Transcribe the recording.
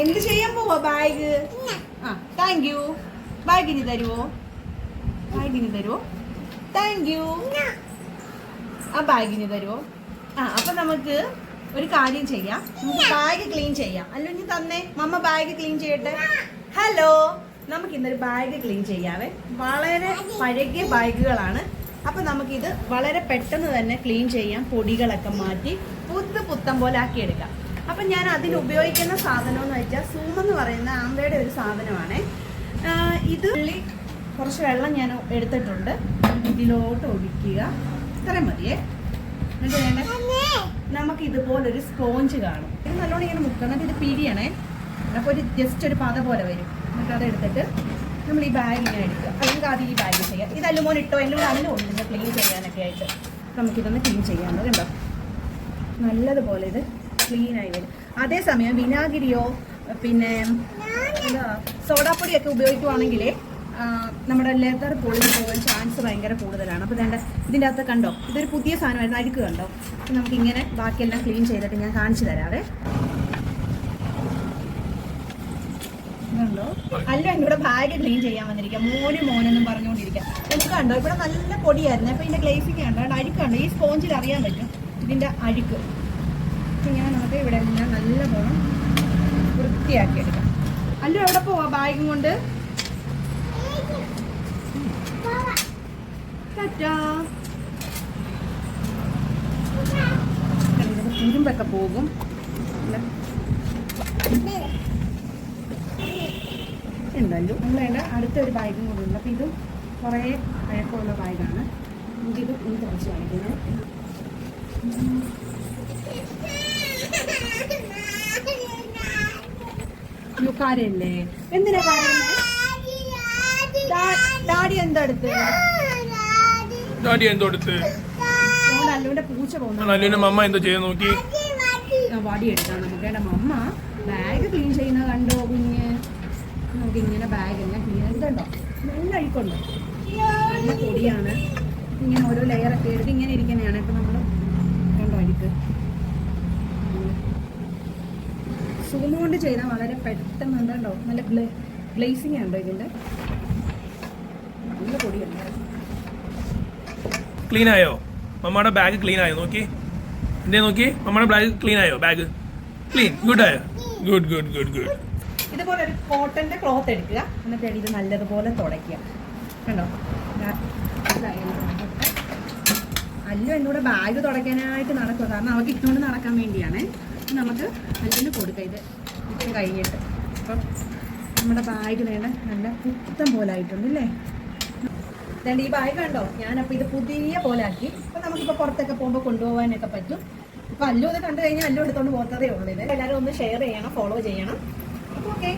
എന്ത് ചെയ്യാൻ പോവാ ബാഗ് ആ താങ്ക് യു ബാഗിന് തരുവോ? ബാഗിന് തരുവോ? താങ്ക് യു ആ ബാഗിന് തരുവോ? ആ അപ്പൊ നമുക്ക് ഒരു കാര്യം ചെയ്യാം. നമുക്ക് ബാഗ് ക്ലീൻ ചെയ്യാം. അല്ലെങ്കിൽ തന്നേ മമ്മ ബാഗ് ക്ലീൻ ചെയ്യട്ടെ? ഹലോ നമുക്ക് ഇന്നൊരു ബാഗ് ക്ലീൻ ചെയ്യാവേ. വളരെ പഴകിയ ബാഗുകളാണ് അപ്പൊ നമുക്കിത് വളരെ പെട്ടെന്ന് തന്നെ ക്ലീൻ ചെയ്യാം. പൊടികളൊക്കെ മാറ്റി പുത്ത് പുത്തം പോലെ ആക്കി എടുക്കാം അപ്പൊ ഞാൻ അതിന് ഉപയോഗിക്കുന്ന സാധനം എന്ന് വെച്ചാൽ സൂം എന്ന് പറയുന്ന ആമ്പയുടെ ഒരു സാധനമാണ്. ഇത് കുറച്ച് വെള്ളം ഞാൻ എടുത്തിട്ടുണ്ട്. ഇതിലോട്ട് ഒഴിക്കുക. ഇത്രയും മതിയേ. നമുക്ക് ഇതുപോലൊരു സ്പോഞ്ച് കാണും. ഇത് നല്ലോണം ഇങ്ങനെ മുക്കണം. ഇത് പിരിയണേ അപ്പോൾ ഒരു ജസ്റ്റ് ഒരു പത പോലെ വരും. എന്നിട്ട് അത് എടുത്തിട്ട് നമ്മൾ ഈ ബാഗ് ഇങ്ങനെ എടുക്കുക. അല്ലെങ്കിൽ അത് ഈ ബാഗ് ചെയ്യാം. ഇത് അല്ലുമോൻ ഇട്ടോ? എല്ലാം അതിന് ഉണ്ട് ക്ലീൻ ചെയ്യാനൊക്കെ ആയിട്ട് നമുക്കിതൊന്ന് ക്ലീൻ ചെയ്യാൻ കണ്ടോ? നല്ലതുപോലെ ഇത് ക്ലീൻ ആയി വരും. അതേസമയം വിനാഗിരിയോ പിന്നെ സോഡാപ്പൊടിയൊക്കെ ഉപയോഗിക്കുവാണെങ്കിൽ നമ്മുടെ ലെതർ പൊളിഞ്ഞു പോകാൻ ചാൻസ് ഭയങ്കര കൂടുതലാണ്. അപ്പോൾ വേണ്ട ഇതിന്റെ അകത്ത് കണ്ടോ ഇതൊരു പുതിയ സാധനമായിരുന്നു അഴുക്ക് കണ്ടോ? നമുക്കിങ്ങനെ ബാക്കിയെല്ലാം ക്ലീൻ ചെയ്തിട്ട് ഞാൻ കാണിച്ചു തരാവേ. ഇതുണ്ടോ? അല്ല ഇവിടെ ബാഗ് ക്ലീൻ ചെയ്യാൻ വന്നിരിക്കാം മോന് മോനെന്നും പറഞ്ഞുകൊണ്ടിരിക്കാം നമുക്ക് കണ്ടോ ഇവിടെ നല്ല പൊടിയായിരുന്നു. അപ്പോൾ ഇതിന്റെ ഗ്ലേസിക്ക് കണ്ടോ? അഴുക്ക് കണ്ടോ? ഈ സ്പോഞ്ചിൽ അറിയാൻ പറ്റും ഇതിന്റെ അഴുക്ക് നല്ല പോണം വൃത്തിയാക്കി എടുക്കാം അല്ല എവിടെ പോവാ? ബാഗും കൊണ്ട്? തുരുമ്പൊക്കെ പോകും. നമ്മൾ വേണ്ട അടുത്തൊരു ബാഗും കൂടി ഉണ്ട്. അപ്പം ഇതും കുറേ പഴക്കമുള്ള ബാഗാണ്. നമുക്കിത് ഇനി കുറച്ച് കാണിക്കുന്നത് അയ്യോ കാരല്ലേ എന്തിനാ ഡാഡി എന്താ അടുത്ത് ഡാഡി എന്തോ എടുത്ത്? നമ്മുടെ അല്ലുവിന്റെ പൂച്ച പോകുന്നു. നല്ലുവിന്റെ മമ്മ എന്തോ ചെയ്ത് നോക്കി? ആ, വടി എടുക്കാം നമുക്ക്. എന്റെ മമ്മ ബാഗ് ക്ലീൻ ചെയ്യുന്ന കണ്ടോ കുഞ്ഞ്? നമുക്ക് ഇങ്ങനെ ബാഗ് എല്ലാം ക്ലീൻ ഇതുണ്ടോ നല്ല അഴുക്കുണ്ടോ. നല്ല പൊടിയാണ്. ഇങ്ങനെ ഓരോ ലെയറൊക്കെ എടുത്ത് ഇങ്ങനെ ഇരിക്കുന്നതാണ് ഇപ്പൊ നമ്മൾ കണ്ടോ അഴുക്ക് സൂമ കൊണ്ട് ചെയ്താൽ വളരെ പെട്ടെന്ന് ഉണ്ടോ? നല്ല ഗ്ലേസിങ് ഉണ്ടോ ഇതിന്റെ നല്ല പൊടിയുണ്ട് ക്ലീൻ ആയോ? മമ്മയുടെ ബാഗ് ക്ലീൻ ആയോ? നോക്കി. എന്തേ നോക്കി. മമ്മയുടെ ബാഗ് ക്ലീൻ ആയോ? ബാഗ് ക്ലീൻ ഗുഡ് ആയോ? ഗുഡ് ഗുഡ് ഗുഡ് ഗുഡ് ഇതുപോലെ ഒരു കോട്ടന്റെ ക്ലോത്ത് എടുക്കുക. എന്നിട്ട് ഇത് നല്ലതുപോലെ തുടയ്ക്കുക. കണ്ടോ? അല്ല എന്നോട് ബാഗ് തുടയ്ക്കാനായിട്ട് നടക്കുക കാരണം അവർക്ക് ഇട്ടുകൊണ്ട് നടക്കാൻ വേണ്ടിയാണ്. നമുക്ക് അല്ലിന് കൊടുക്കുക ഇത് ഇപ്പം കഴിഞ്ഞിട്ട് അപ്പം നമ്മുടെ ബാഗ് വേണ്ട നല്ല പുത്തം പോലെ ആയിട്ടുണ്ട് അല്ലേ ഈ ബാഗ് കണ്ടോ? ഞാനപ്പോൾ ഇത് പുതിയ പോലെ ആക്കി. അപ്പം നമുക്കിപ്പോൾ പുറത്തൊക്കെ പോകുമ്പോൾ കൊണ്ടുപോകാനൊക്കെ പറ്റും. അപ്പോൾ അല്ലു ഇത് കണ്ടു കഴിഞ്ഞാൽ അല്ലു എടുത്തോണ്ട് പോകത്തതേ ഉള്ളൂ ഇത്. എല്ലാവരും ഒന്ന് ഷെയർ ചെയ്യണം ഫോളോ ചെയ്യണം. അപ്പോൾ ഓക്കെ